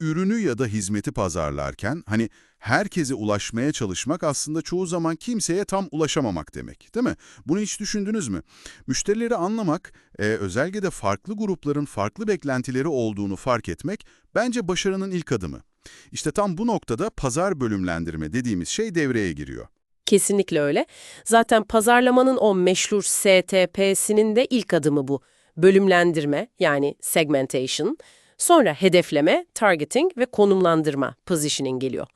ürünü ya da hizmeti pazarlarken hani herkese ulaşmaya çalışmak aslında çoğu zaman kimseye tam ulaşamamak demek, değil mi? Bunu hiç düşündünüz mü? Müşterileri anlamak, e, özellikle de farklı grupların farklı beklentileri olduğunu fark etmek bence başarının ilk adımı. İşte tam bu noktada pazar bölümlendirme dediğimiz şey devreye giriyor. Kesinlikle öyle. Zaten pazarlamanın o meşhur STP'sinin de ilk adımı bu. Bölümlendirme yani segmentation, sonra hedefleme, targeting ve konumlandırma, positioning geliyor.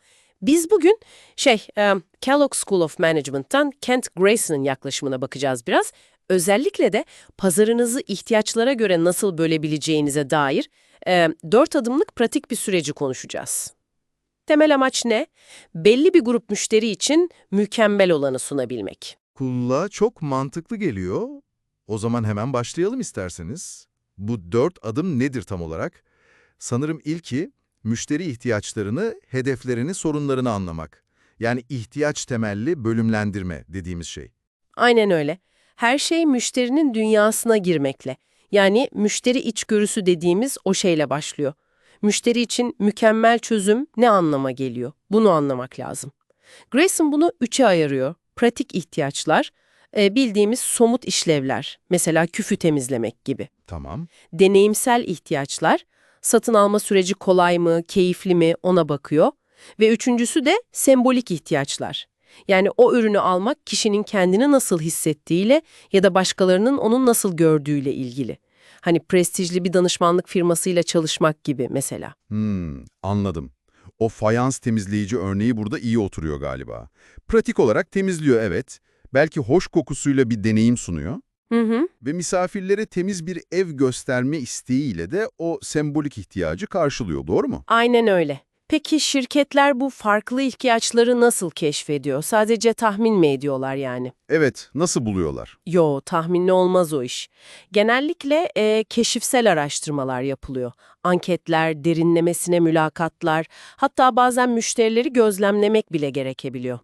Biz bugün şey, e, Kellogg School of Management'tan Kent Grayson'ın yaklaşımına bakacağız biraz. Özellikle de pazarınızı ihtiyaçlara göre nasıl bölebileceğinize dair e, dört adımlık pratik bir süreci konuşacağız. Temel amaç ne? Belli bir grup müşteri için mükemmel olanı sunabilmek. Kulağa çok mantıklı geliyor. O zaman hemen başlayalım isterseniz. Bu dört adım nedir tam olarak? Sanırım ilki, müşteri ihtiyaçlarını, hedeflerini, sorunlarını anlamak. Yani ihtiyaç temelli bölümlendirme dediğimiz şey. Aynen öyle. Her şey müşterinin dünyasına girmekle. Yani müşteri içgörüsü dediğimiz o şeyle başlıyor. Müşteri için mükemmel çözüm ne anlama geliyor? Bunu anlamak lazım. Grayson bunu üçe ayırıyor. Pratik ihtiyaçlar, e, bildiğimiz somut işlevler, mesela küfü temizlemek gibi. Tamam. Deneyimsel ihtiyaçlar, satın alma süreci kolay mı, keyifli mi ona bakıyor. Ve üçüncüsü de sembolik ihtiyaçlar. Yani o ürünü almak kişinin kendini nasıl hissettiğiyle ya da başkalarının onu nasıl gördüğüyle ilgili. Hani prestijli bir danışmanlık firmasıyla çalışmak gibi mesela. Hmm, anladım. O fayans temizleyici örneği burada iyi oturuyor galiba. Pratik olarak temizliyor evet. Belki hoş kokusuyla bir deneyim sunuyor. Hı hı. Ve misafirlere temiz bir ev gösterme isteğiyle de o sembolik ihtiyacı karşılıyor, doğru mu? Aynen öyle. Peki şirketler bu farklı ihtiyaçları nasıl keşfediyor? Sadece tahmin mi ediyorlar yani? Evet, nasıl buluyorlar? Yo, tahminli olmaz o iş. Genellikle e, keşifsel araştırmalar yapılıyor. Anketler, derinlemesine mülakatlar, hatta bazen müşterileri gözlemlemek bile gerekebiliyor.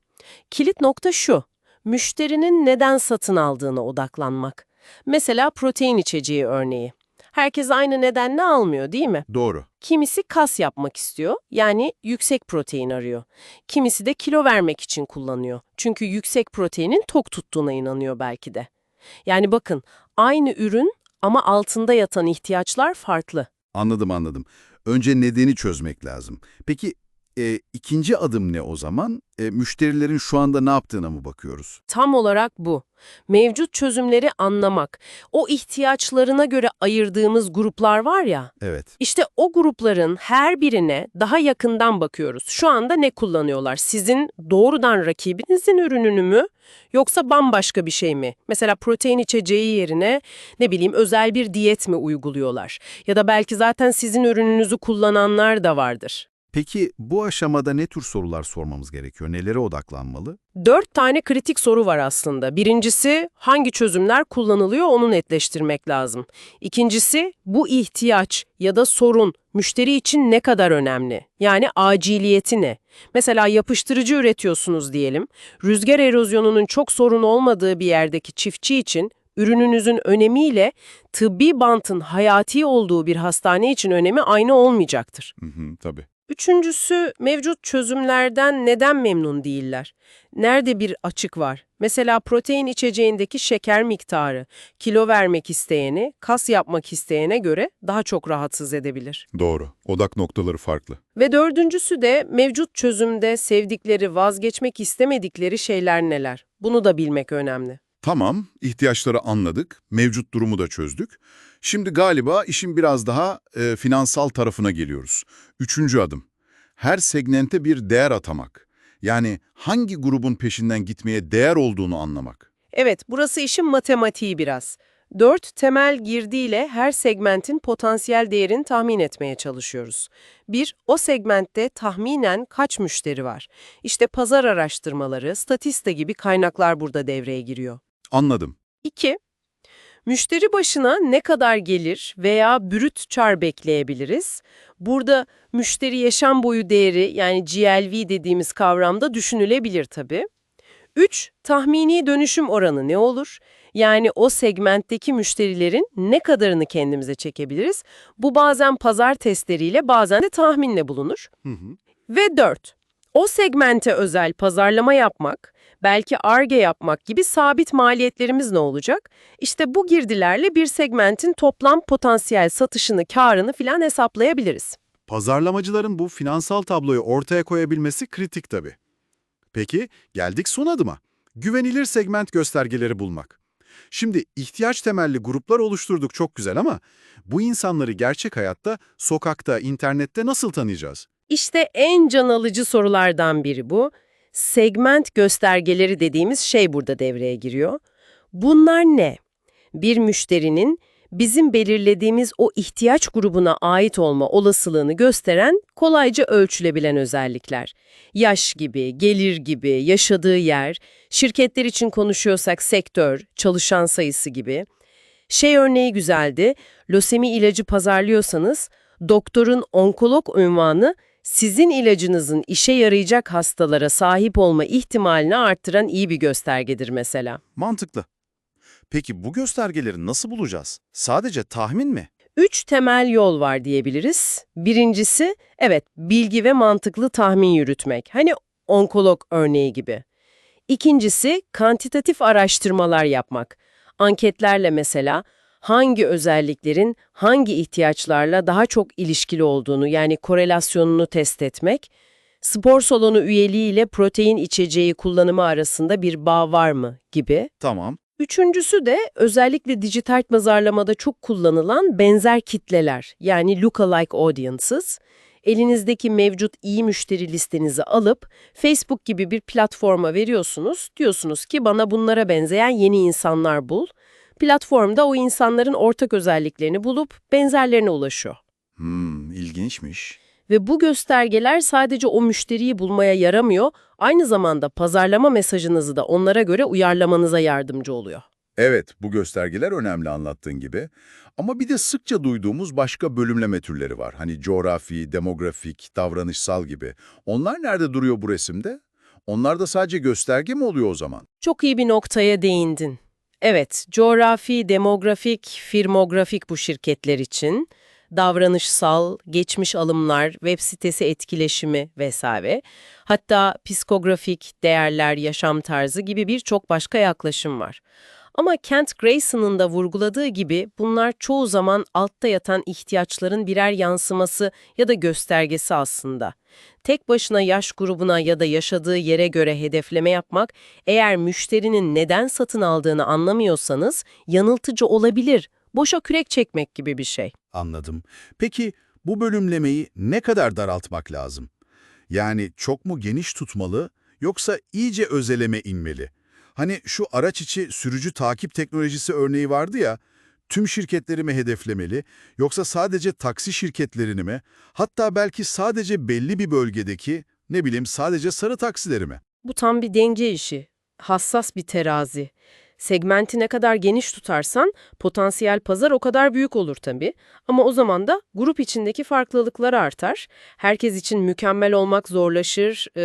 Kilit nokta şu, müşterinin neden satın aldığına odaklanmak. Mesela protein içeceği örneği. Herkes aynı nedenle almıyor değil mi? Doğru. Kimisi kas yapmak istiyor, yani yüksek protein arıyor. Kimisi de kilo vermek için kullanıyor. Çünkü yüksek proteinin tok tuttuğuna inanıyor belki de. Yani bakın, aynı ürün ama altında yatan ihtiyaçlar farklı. Anladım anladım. Önce nedeni çözmek lazım. Peki e, ikinci adım ne o zaman? E, müşterilerin şu anda ne yaptığına mı bakıyoruz? Tam olarak bu. Mevcut çözümleri anlamak. O ihtiyaçlarına göre ayırdığımız gruplar var ya, Evet. İşte o grupların her birine daha yakından bakıyoruz. Şu anda ne kullanıyorlar? Sizin doğrudan rakibinizin ürününü mü yoksa bambaşka bir şey mi? Mesela protein içeceği yerine ne bileyim özel bir diyet mi uyguluyorlar? Ya da belki zaten sizin ürününüzü kullananlar da vardır. Peki bu aşamada ne tür sorular sormamız gerekiyor? Nelere odaklanmalı? Dört tane kritik soru var aslında. Birincisi hangi çözümler kullanılıyor onu netleştirmek lazım. İkincisi bu ihtiyaç ya da sorun müşteri için ne kadar önemli? Yani aciliyeti ne? Mesela yapıştırıcı üretiyorsunuz diyelim. Rüzgar erozyonunun çok sorun olmadığı bir yerdeki çiftçi için ürününüzün önemiyle tıbbi bantın hayati olduğu bir hastane için önemi aynı olmayacaktır. Hı hı, tabii. Üçüncüsü mevcut çözümlerden neden memnun değiller? Nerede bir açık var? Mesela protein içeceğindeki şeker miktarı, kilo vermek isteyeni, kas yapmak isteyene göre daha çok rahatsız edebilir. Doğru. Odak noktaları farklı. Ve dördüncüsü de mevcut çözümde sevdikleri, vazgeçmek istemedikleri şeyler neler? Bunu da bilmek önemli. Tamam, ihtiyaçları anladık, mevcut durumu da çözdük. Şimdi galiba işin biraz daha e, finansal tarafına geliyoruz. Üçüncü adım. Her segmente bir değer atamak. Yani hangi grubun peşinden gitmeye değer olduğunu anlamak. Evet, burası işin matematiği biraz. Dört temel girdiyle her segmentin potansiyel değerini tahmin etmeye çalışıyoruz. Bir, o segmentte tahminen kaç müşteri var? İşte pazar araştırmaları, statista gibi kaynaklar burada devreye giriyor. Anladım. 2. Müşteri başına ne kadar gelir veya brüt çar bekleyebiliriz? Burada müşteri yaşam boyu değeri yani GLV dediğimiz kavramda düşünülebilir tabii. 3. Tahmini dönüşüm oranı ne olur? Yani o segmentteki müşterilerin ne kadarını kendimize çekebiliriz? Bu bazen pazar testleriyle bazen de tahminle bulunur. Ve 4. O segmente özel pazarlama yapmak, belki ARGE yapmak gibi sabit maliyetlerimiz ne olacak? İşte bu girdilerle bir segmentin toplam potansiyel satışını, karını filan hesaplayabiliriz. Pazarlamacıların bu finansal tabloyu ortaya koyabilmesi kritik tabii. Peki geldik son adıma. Güvenilir segment göstergeleri bulmak. Şimdi ihtiyaç temelli gruplar oluşturduk çok güzel ama bu insanları gerçek hayatta, sokakta, internette nasıl tanıyacağız? İşte en can alıcı sorulardan biri bu. Segment göstergeleri dediğimiz şey burada devreye giriyor. Bunlar ne? Bir müşterinin bizim belirlediğimiz o ihtiyaç grubuna ait olma olasılığını gösteren kolayca ölçülebilen özellikler. Yaş gibi, gelir gibi, yaşadığı yer, şirketler için konuşuyorsak sektör, çalışan sayısı gibi. Şey örneği güzeldi, lösemi ilacı pazarlıyorsanız doktorun onkolog unvanı sizin ilacınızın işe yarayacak hastalara sahip olma ihtimalini arttıran iyi bir göstergedir mesela. Mantıklı. Peki bu göstergeleri nasıl bulacağız? Sadece tahmin mi? Üç temel yol var diyebiliriz. Birincisi, evet bilgi ve mantıklı tahmin yürütmek. Hani onkolog örneği gibi. İkincisi, kantitatif araştırmalar yapmak. Anketlerle mesela hangi özelliklerin hangi ihtiyaçlarla daha çok ilişkili olduğunu yani korelasyonunu test etmek, spor salonu üyeliğiyle protein içeceği kullanımı arasında bir bağ var mı gibi. Tamam. Üçüncüsü de özellikle dijital pazarlamada çok kullanılan benzer kitleler yani lookalike audiences. Elinizdeki mevcut iyi müşteri listenizi alıp Facebook gibi bir platforma veriyorsunuz. Diyorsunuz ki bana bunlara benzeyen yeni insanlar bul. Platformda o insanların ortak özelliklerini bulup benzerlerine ulaşıyor. Hmm, ilginçmiş. Ve bu göstergeler sadece o müşteriyi bulmaya yaramıyor, aynı zamanda pazarlama mesajınızı da onlara göre uyarlamanıza yardımcı oluyor. Evet, bu göstergeler önemli anlattığın gibi. Ama bir de sıkça duyduğumuz başka bölümleme türleri var. Hani coğrafi, demografik, davranışsal gibi. Onlar nerede duruyor bu resimde? Onlar da sadece gösterge mi oluyor o zaman? Çok iyi bir noktaya değindin. Evet, coğrafi, demografik, firmografik bu şirketler için, davranışsal, geçmiş alımlar, web sitesi etkileşimi vesaire, hatta psikografik, değerler, yaşam tarzı gibi birçok başka yaklaşım var. Ama Kent Grayson'ın da vurguladığı gibi bunlar çoğu zaman altta yatan ihtiyaçların birer yansıması ya da göstergesi aslında. Tek başına yaş grubuna ya da yaşadığı yere göre hedefleme yapmak, eğer müşterinin neden satın aldığını anlamıyorsanız yanıltıcı olabilir, boşa kürek çekmek gibi bir şey. Anladım. Peki bu bölümlemeyi ne kadar daraltmak lazım? Yani çok mu geniş tutmalı yoksa iyice özeleme inmeli? Hani şu araç içi sürücü takip teknolojisi örneği vardı ya, tüm şirketleri mi hedeflemeli yoksa sadece taksi şirketlerini mi? Hatta belki sadece belli bir bölgedeki, ne bileyim sadece sarı taksileri mi? Bu tam bir denge işi. Hassas bir terazi. Segmenti ne kadar geniş tutarsan potansiyel pazar o kadar büyük olur tabii. Ama o zaman da grup içindeki farklılıklar artar. Herkes için mükemmel olmak zorlaşır, e,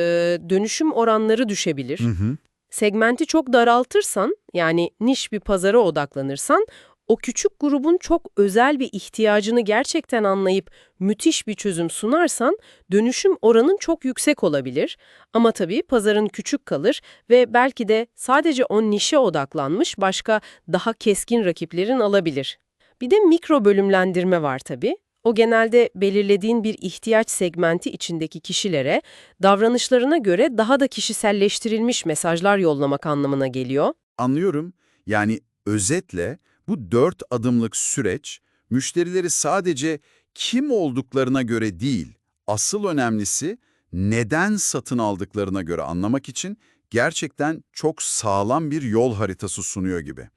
dönüşüm oranları düşebilir. hı. Segmenti çok daraltırsan, yani niş bir pazara odaklanırsan, o küçük grubun çok özel bir ihtiyacını gerçekten anlayıp müthiş bir çözüm sunarsan, dönüşüm oranın çok yüksek olabilir. Ama tabii pazarın küçük kalır ve belki de sadece o nişe odaklanmış başka daha keskin rakiplerin alabilir. Bir de mikro bölümlendirme var tabii. O genelde belirlediğin bir ihtiyaç segmenti içindeki kişilere davranışlarına göre daha da kişiselleştirilmiş mesajlar yollamak anlamına geliyor. Anlıyorum. Yani özetle bu dört adımlık süreç müşterileri sadece kim olduklarına göre değil, asıl önemlisi neden satın aldıklarına göre anlamak için gerçekten çok sağlam bir yol haritası sunuyor gibi.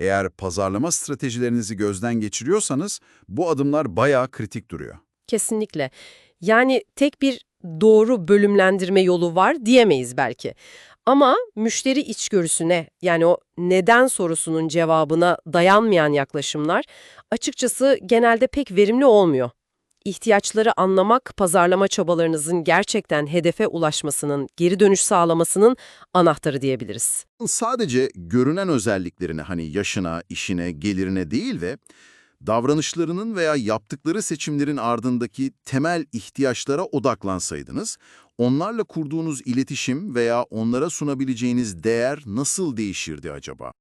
Eğer pazarlama stratejilerinizi gözden geçiriyorsanız bu adımlar bayağı kritik duruyor. Kesinlikle. Yani tek bir doğru bölümlendirme yolu var diyemeyiz belki. Ama müşteri içgörüsüne yani o neden sorusunun cevabına dayanmayan yaklaşımlar açıkçası genelde pek verimli olmuyor. İhtiyaçları anlamak pazarlama çabalarınızın gerçekten hedefe ulaşmasının, geri dönüş sağlamasının anahtarı diyebiliriz. sadece görünen özelliklerine hani yaşına, işine, gelirine değil ve davranışlarının veya yaptıkları seçimlerin ardındaki temel ihtiyaçlara odaklansaydınız, onlarla kurduğunuz iletişim veya onlara sunabileceğiniz değer nasıl değişirdi acaba?